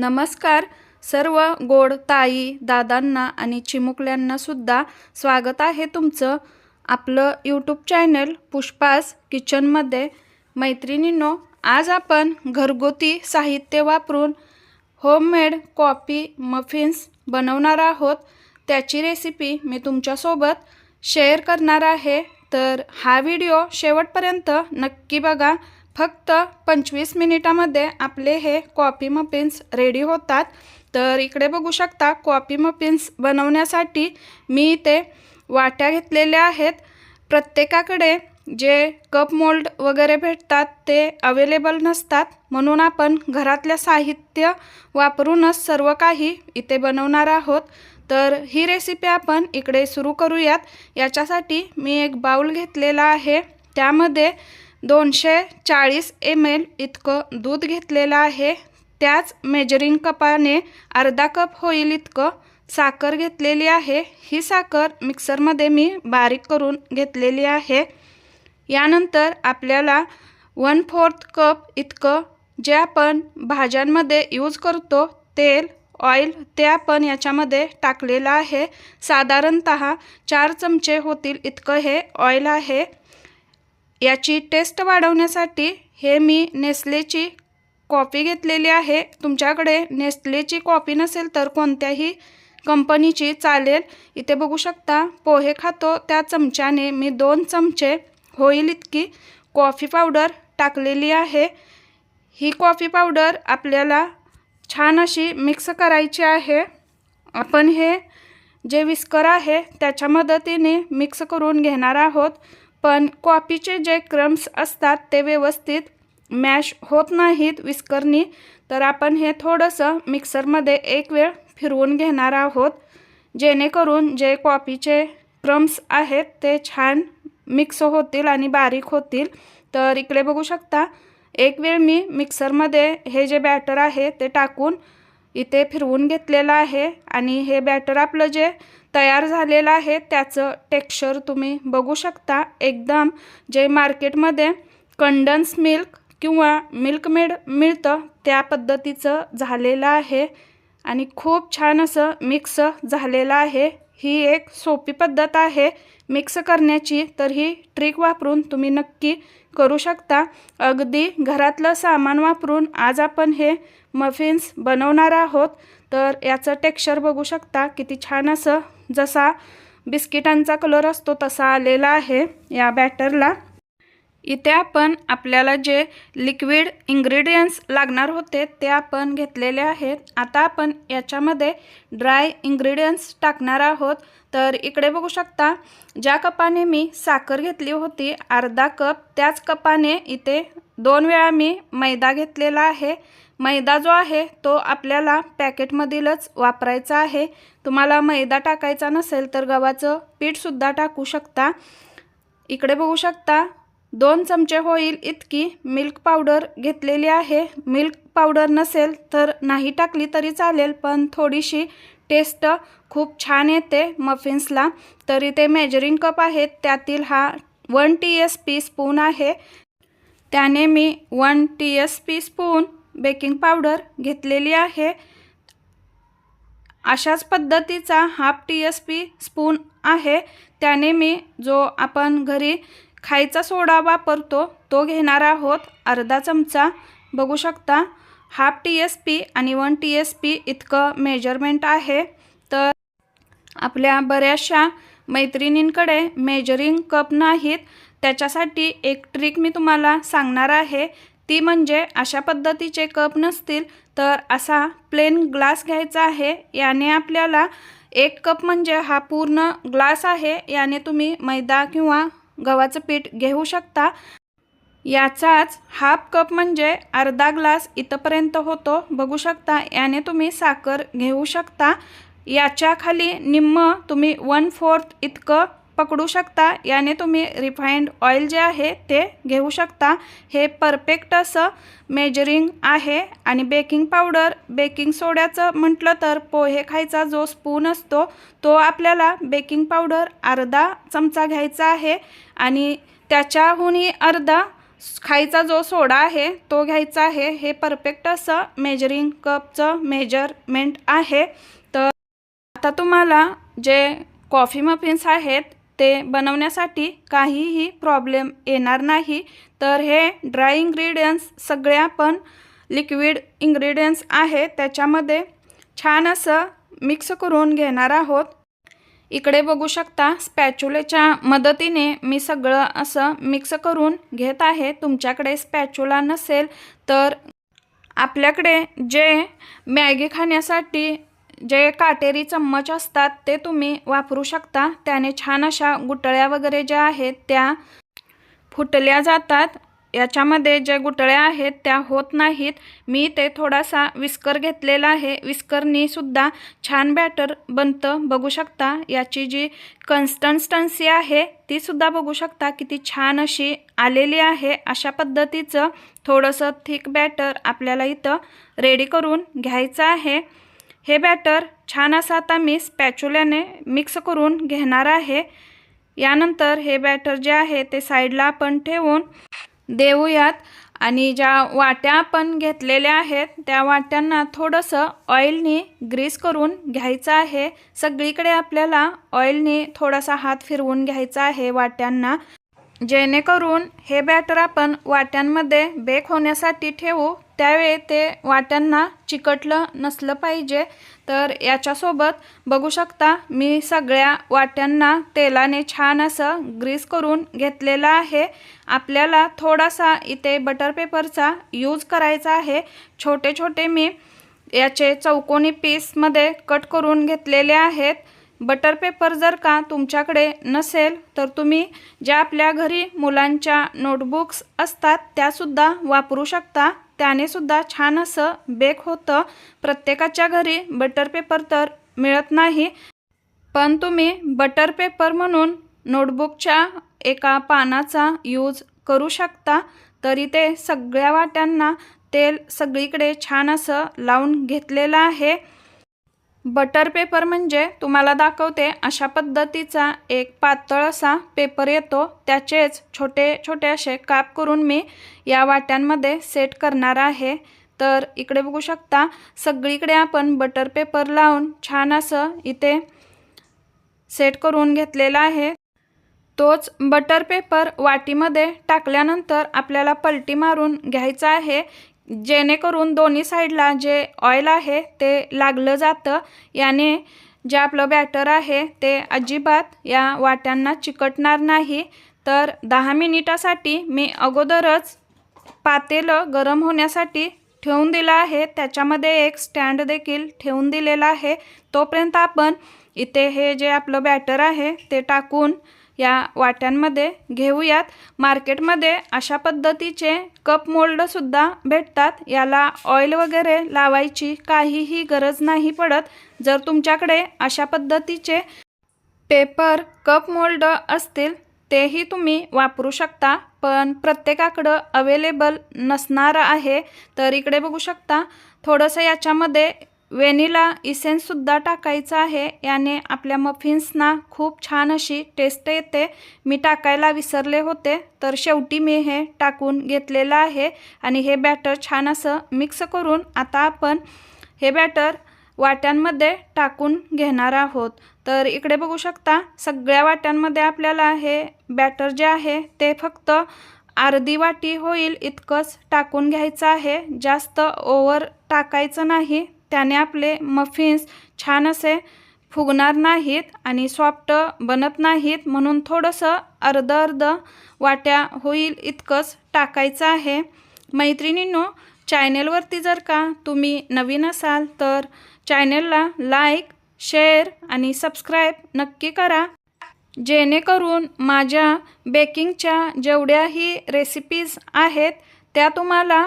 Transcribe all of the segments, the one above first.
नमस्कार. सर्व गोड ताई दादांना आणि चिमुकल्यांना सुद्धा स्वागत आहे तुमचं आपलं यूट्यूब चॅनल पुष्पास किचनमध्ये. मैत्रिणींनो आज आपण घरगुती साहित्य वापरून होममेड कॉफी मफिन्स बनवणार आहोत. त्याची रेसिपी मी तुमच्यासोबत शेअर करणार आहे. तर हा व्हिडिओ शेवटपर्यंत नक्की बघा. फक्त पंचवीस मिनिटामध्ये आपले हे कॉफी मफिन्स रेडी होतात. तर इकडे बघू शकता कॉफी मफिन्स बनवण्यासाठी मी इथे वाट्या घेतलेल्या आहेत. प्रत्येकाकडे जे कप मोल्ड वगैरे भेटतात ते अवेलेबल नसतात. म्हणून आपण घरातल्या साहित्य वापरूनच सर्व काही इथे बनवणार आहोत. तर ही रेसिपी आपण इकडे सुरू करूयात. याच्यासाठी मी एक बाउल घेतलेला आहे. त्यामध्ये दोनशे चाळीस एम एल इतकं दूध घेतलेलं आहे. त्याच मेजरिंग कपाने अर्धा कप होईल इतकं साखर घेतलेली आहे. ही साखर मिक्सरमध्ये मी बारीक करून घेतलेली आहे. यानंतर आपल्याला वन फोर्थ कप इतकं जे आपण भाज्यांमध्ये यूज करतो तेल ऑइल ते आपण याच्यामध्ये टाकलेलं आहे. साधारणत चार चमचे होतील इतकं हे ऑइल आहे. याची टेस्ट वाढवण्यासाठी हे मी नेस्लेची कॉफी घेतलेली आहे. तुमच्याकडे नेस्लेची कॉफी नसेल तर कोणत्याही कंपनीची चालेल. इथे बघू शकता पोहे खातो. त्या चमच्याने मी दोन चमचे होईल इतकी कॉफी पावडर टाकलेली आहे. ही कॉफी पावडर आपल्याला छान अशी मिक्स करायची आहे. आपण हे जे विस्कर आहे त्याच्या मदतीने मिक्स करून घेणार आहोत. पण कॉफीचे जे क्रम्स असतात ते व्यवस्थित मॅश होत नाहीत विस्करणी तर आपण हे थोडंसं मिक्सरमध्ये एक वेळ फिरवून घेणार आहोत जेणेकरून जे कॉफीचे क्रम्स आहेत ते छान मिक्स होतील आणि बारीक होतील. तर इकडे बघू शकता एक वेळ मी मिक्सरमध्ये हे जे बॅटर आहे ते टाकून इथे फिरवून घेतलेलं आहे आणि हे बॅटर आपलं जे तयार झालेलं आहे. त्याचं टेक्स्चर तुम्ही बघू शकता. एकदम जे मार्केटमध्ये कंडन्स मिल्क किंवा मिल्कमेड मिळतं त्या पद्धतीचं झालेलं आहे. आणि खूप छान असं मिक्स झालेलं आहे. ही एक सोपी पद्धत आहे. मिक्स करण्याची तर ही ट्रिक वापरून तुम्ही नक्की करू शकता. अगदी घरातलं सामान वापरून आज आपण हे मफिन्स बनवणार आहोत. तर याचं टेक्स्चर बघू शकता. किती छान असं जसा बिस्किटांचा कलर असतो तसा आलेला आहे या बॅटरला इथे आपण आपल्याला जे लिक्विड इंग्रेडियंट्स लागणार होते ते आपण घेतलेले आहेत. आता आपण याच्यामध्ये ड्राय इंग्रेडियंट्स टाकणार आहोत. तर इकडे बघू शकता ज्या कपाने मी साखर घेतली होती अर्धा कप त्याच कपाने इथे दोन वेळा मी मैदा घेतलेला आहे. मैदा जो आहे तो आपल्याला पॅकेटमधीलच वापरायचा आहे. तुम्हाला मैदा टाकायचा नसेल तर गव्हाचं पीठसुद्धा टाकू शकता. इकडे बघू शकता दोन चमचे होईल इतकी मिल्क पावडर घेतलेली आहे. मिल्क पावडर नसेल तर नाही टाकली तरी चालेल पण थोडीशी टेस्ट खूप छान येते मफिन्सला. तर इथे मेजरिंग कप आहेत त्यातील हा one T S P spoon आहे. त्याने मी one T S P spoon baking powder घेतलेली आहे. अशाच पद्धतीचा half T S P spoon आहे. त्याने मी जो आपण घरी खायचा सोडा वापरतो तो घेणार आहोत. अर्धा चमचा. बघू शकता हाफ टी एस पी आणि वन टी एस पी इतकं मेजरमेंट आहे. तर आपल्या बऱ्याचशा मैत्रिणींकडे मेजरिंग कप नाहीत. त्याच्यासाठी एक ट्रिक मी तुम्हाला सांगणार आहे. ती म्हणजे अशा पद्धतीचे कप नसतील तर असा प्लेन ग्लास घ्यायचा आहे. याने आपल्याला एक कप म्हणजे हा पूर्ण ग्लास आहे. याने तुम्ही मैदा किंवा गव्हाचं पीठ घेऊ शकता. याचाच हाफ कप म्हणजे अर्धा ग्लास इथंपर्यंत होतो. बघू शकता याने तुम्ही साखर घेऊ शकता. याच्या खाली निम्म तुम्ही वन फोर्थ इतकं पकडू शकता. याने तुम्ही रिफाईंड ऑइल जे आहे ते घेऊ शकता. हे परफेक्ट असं मेजरिंग आहे. आणि बेकिंग पावडर बेकिंग सोड्याचं म्हटलं तर पोहे खायचा जो स्पून असतो तो आपल्याला बेकिंग पावडर अर्धा चमचा घ्यायचा आहे. आणि त्याच्याहूनही अर्धा खायचा जो सोडा आहे तो घ्यायचा आहे. हे परफेक्ट असं मेजरिंग कपचं मेजरमेंट आहे. तर आता तुम्हाला जे कॉफी मफिन्स आहेत ते बनवण्यासाठी काहीही प्रॉब्लेम येणार नाही. तर हे ड्राय इंग्रेडियंट्स सगळे आपण लिक्विड इंग्रेडियंट्स आहे. त्याच्यामध्ये छान असं मिक्स करून घेणार आहोत. इकडे बघू शकता स्पॅच्युलेच्या मदतीने मी सगळं असं मिक्स करून घेत आहे. तुमच्याकडे स्पॅच्युला नसेल तर आपल्याकडे जे मॅगी खाण्यासाठी जे काटेरी चम्मच असतात ते तुम्ही वापरू शकता. त्याने छान अशा गुटळ्या वगैरे ज्या आहेत त्या फुटल्या जातात. याच्यामध्ये ज्या गुटळ्या आहेत त्या होत नाहीत. मी ते थोडासा विस्कर घेतलेला आहे. विस्करनी सुद्धा छान बॅटर बनतं बघू शकता. याची जी कन्स्टन्स्टन्सी आहे ती सुद्धा बघू शकता. किती छान अशी आलेली आहे. अशा पद्धतीचं थोडंसं थिक बॅटर आपल्याला इथं रेडी करून घ्यायचं आहे. हे बॅटर छान असं आता मी स्पॅच्युल्याने मिक्स करून घेणार आहे. यानंतर हे बॅटर जे आहे ते साईडला आपण ठेवून देऊयात. आणि ज्या वाट्या आपण घेतलेल्या आहेत त्या वाट्यांना थोडंसं ऑइलने ग्रीस करून घ्यायचं आहे. सगळीकडे आपल्याला ऑइलने थोडासा हात फिरवून घ्यायचा आहे वाट्यांना. जेणेकरून हे बॅटर आपण वाट्यांमध्ये बेक होण्यासाठी ठेवू त्यावेळी ते वाट्यांना चिकटलं नसलं पाहिजे. तर याच्यासोबत बघू शकता मी सगळ्या वाट्यांना तेलाने छान असं ग्रीस करून घेतलेलं आहे. आपल्याला थोडासा इथे बटर पेपरचा यूज करायचा आहे. छोटे छोटे मी याचे चौकोनी पीसमध्ये कट करून घेतलेले आहेत. बटर पेपर जर का तुमच्याकडे नसेल तर तुम्ही ज्या आपल्या घरी मुलांच्या नोटबुक्स असतात त्यासुद्धा वापरू शकता. त्यानेसुद्धा छान असं बेक होतं. प्रत्येकाच्या घरी बटर पेपर तर मिळत नाही. पण तुम्ही बटर पेपर म्हणून नोटबुकच्या एका पानाचा यूज करू शकता. तरी ते सगळ्या वाट्यांना तेल सगळीकडे छान असं लावून घेतलेलं आहे. बटर पेपर म्हणजे तुम्हाला दाखवते अशा पद्धतीचा एक पातळ असा पेपर येतो. त्याचेच छोटे छोटे असे काप करून मी या वाट्यांमध्ये सेट करणार आहे. तर इकडे बघू शकता सगळीकडे आपण बटर पेपर लावून छान असं इथे सेट करून घेतलेला आहे. तोच बटर पेपर वाटीमध्ये टाकल्यानंतर आपल्याला पलटी मारून घ्यायचा आहे. जेणेकरून दोन्ही साईडला जे ऑइल आहे ते लागलं जातं. याने जे आपलं बॅटर आहे ते अजिबात या वाट्यांना चिकटणार नाही. तर दहा मिनिटासाठी मी अगोदरच पातेलं गरम होण्यासाठी ठेवून दिलं आहे. त्याच्यामध्ये एक स्टँड देखील ठेवून दिलेला आहे. तोपर्यंत आपण इथे हे जे आपलं बॅटर आहे ते टाकून या वाट्यांमध्ये घेऊयात. मार्केटमध्ये अशा पद्धतीचे कप मोल्डसुद्धा भेटतात. याला ऑइल वगैरे लावायची काहीही गरज नाही पडत. जर तुमच्याकडे अशा पद्धतीचे पेपर कप मोल्ड असतील तेही तुम्ही वापरू शकता. पण प्रत्येकाकडं अवेलेबल नसणार आहे. तर इकडे बघू शकता थोडंसं याच्यामध्ये वेनिला इसेन्ससुद्धा टाकायचं आहे. याने आपल्या मफिन्सना खूप छान अशी टेस्ट येते. मी टाकायला विसरले होते तर शेवटी मी हे टाकून घेतलेलं आहे आणि हे बॅटर छान असं मिक्स करून आता आपण हे बॅटर वाट्यांमध्ये टाकून घेणार आहोत. तर इकडे बघू शकता सगळ्या वाट्यांमध्ये आपल्याला हे बॅटर जे आहे ते फक्त अर्धी वाटी होईल इतकंच टाकून घ्यायचं आहे. जास्त ओवर टाकायचं नाही त्याने आपले मफिन्स छान असे फुगणार नाहीत आणि सॉफ्ट बनत नाहीत म्हणून थोडंसं अर्ध अर्ध वाट्या होईल इतकंच टाकायचं आहे. मैत्रिणींनो चॅनेलवरती जर का तुम्ही नवीन असाल तर चॅनेलला लाईक शेअर आणि सबस्क्राईब नक्की करा. जेणेकरून माझ्या बेकिंगच्या जेवढ्याही रेसिपीज आहेत त्या तुम्हाला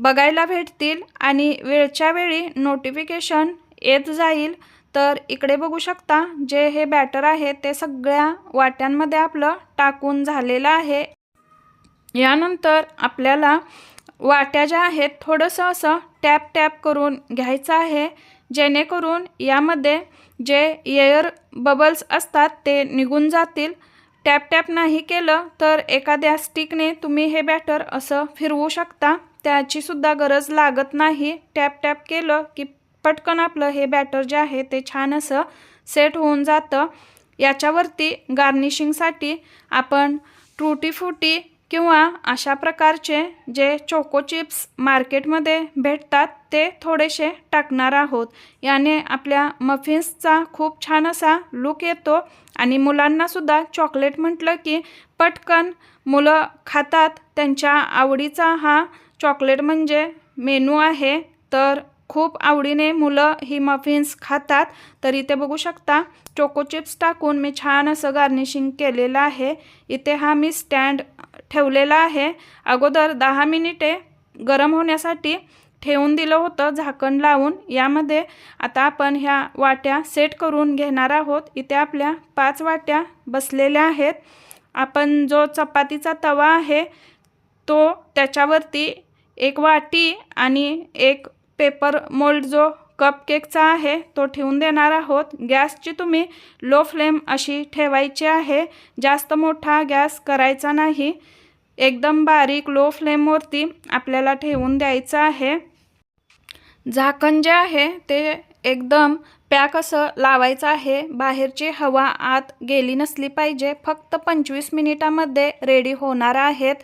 बघायला भेटतील आणि वेळच्या वेळी नोटिफिकेशन येत जाईल. तर इकडे बघू शकता जे हे बॅटर आहे ते सगळ्या वाट्यांमध्ये आपलं टाकून झालेलं आहे. यानंतर आपल्याला वाट्या ज्या आहेत थोडंसं असं टॅप टॅप करून घ्यायचं आहे. जेणेकरून यामध्ये जे एअर बबल्स असतात ते निघून जातील. टॅप टॅप नाही केलं तर एखाद्या स्टिकने तुम्ही हे बॅटर असं फिरवू शकता. त्याचीसुद्धा गरज लागत नाही. टॅप टॅप केलं की पटकन आपलं हे बॅटर जे आहे ते छान असं सेट होऊन जातं. याच्यावरती गार्निशिंगसाठी आपण ट्रुटी फुटी किंवा अशा प्रकारचे जे चोको चिप्स मार्केटमध्ये भेटतात ते थोडेसे टाकणार आहोत. याने आपल्या मफिन्सचा खूप छान असा लुक येतो आणि मुलांनासुद्धा चॉकलेट म्हटलं की पटकन मुलं खातात. त्यांच्या आवडीचा हा चॉकलेट म्हणजे मेनू आहे तर खूप आवडीने मुलं ही मफिन्स खातात. तर इथे बघू शकता चोको चिप्स टाकून मी छान असं गार्निशिंग केलेलं आहे. इथे हा मी स्टँड ठेवलेला आहे. अगोदर दहा मिनिटे गरम होण्यासाठी ठेवून दिलं होतं झाकण लावून यामध्ये. आता आपण ह्या वाट्या सेट करून घेणार आहोत. इथे आपल्या पाच वाट्या बसलेल्या आहेत. आपण जो चपातीचा तवा आहे तो त्याच्यावरती एक वाटी आणि एक पेपर मोल्ड जो कप केकचा आहे तो ठेवून देणार आहोत. गॅसची तुम्ही लो फ्लेम अशी ठेवायची आहे. जास्त मोठा गॅस करायचा नाही. एकदम बारीक लो फ्लेमवरती आपल्याला ठेवून द्यायचं आहे. झाकण जे आहे ते एकदम पॅक असं लावायचं आहे. बाहेरची हवा आत गेली नसली पाहिजे. फक्त पंचवीस मिनिटामध्ये रेडी होणार आहेत.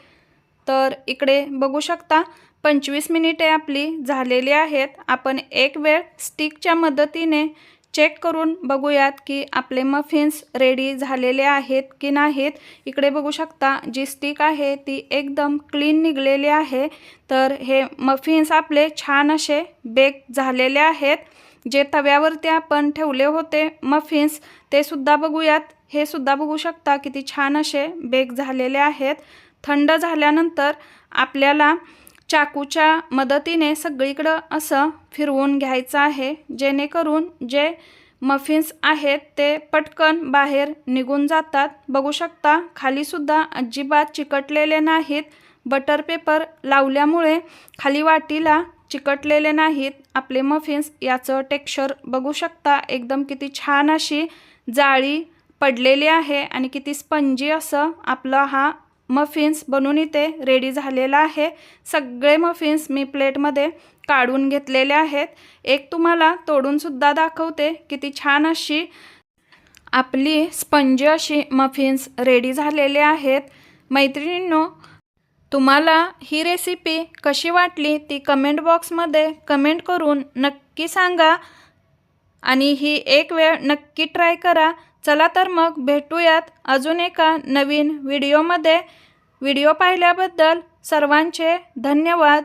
तर इकडे बघू शकता पंचवीस मिनिटे आपली झालेली आहेत. आपण एक वेळ स्टिकच्या मदतीने चेक करून बघूयात की आपले मफिन्स रेडी झालेले आहेत की नाहीत. इकडे बघू शकता जी स्टिक आहे ती एकदम क्लीन निघलेली आहे. तर हे मफिन्स आपले छान असे बेक झालेले आहेत. जे तव्यावरती आपण ठेवले होते मफिन्स ते सुद्धा बघूयात. हे सुद्धा बघू शकता किती छान असे बेक झालेले आहेत. थंड झाल्यानंतर आपल्याला चाकूच्या मदतीने सगळीकडं असं फिरवून घ्यायचं आहे. जेणेकरून जे मफिन्स आहेत ते पटकन बाहेर निघून जातात. बघू शकता खालीसुद्धा अजिबात चिकटलेले नाहीत. बटर पेपर लावल्यामुळे खाली वाटीला चिकटलेले नाहीत. आपले मफिन्स याचं टेक्स्चर बघू शकता. एकदम किती छान अशी जाळी पडलेली आहे आणि किती स्पंजी असं आपला हा मफिन्स बनून इथे रेडी झालेला आहे. सगळे मफिन्स मी प्लेटमध्ये काढून घेतलेले आहेत. एक तुम्हाला तोडूनसुद्धा दाखवते किती छान अशी आपली स्पंजी अशी मफिन्स रेडी झालेले आहेत. मैत्रिणींनो तुम्हाला ही रेसिपी कशी वाटली ती कमेंट बॉक्समध्ये कमेंट करून नक्की सांगा. आणि ही एक वेळ नक्की ट्राय करा. चला तर मग भेटूयात अजून एका नवीन व्हिडिओमध्ये. व्हिडिओ पाहिल्याबद्दल सर्वांचे धन्यवाद.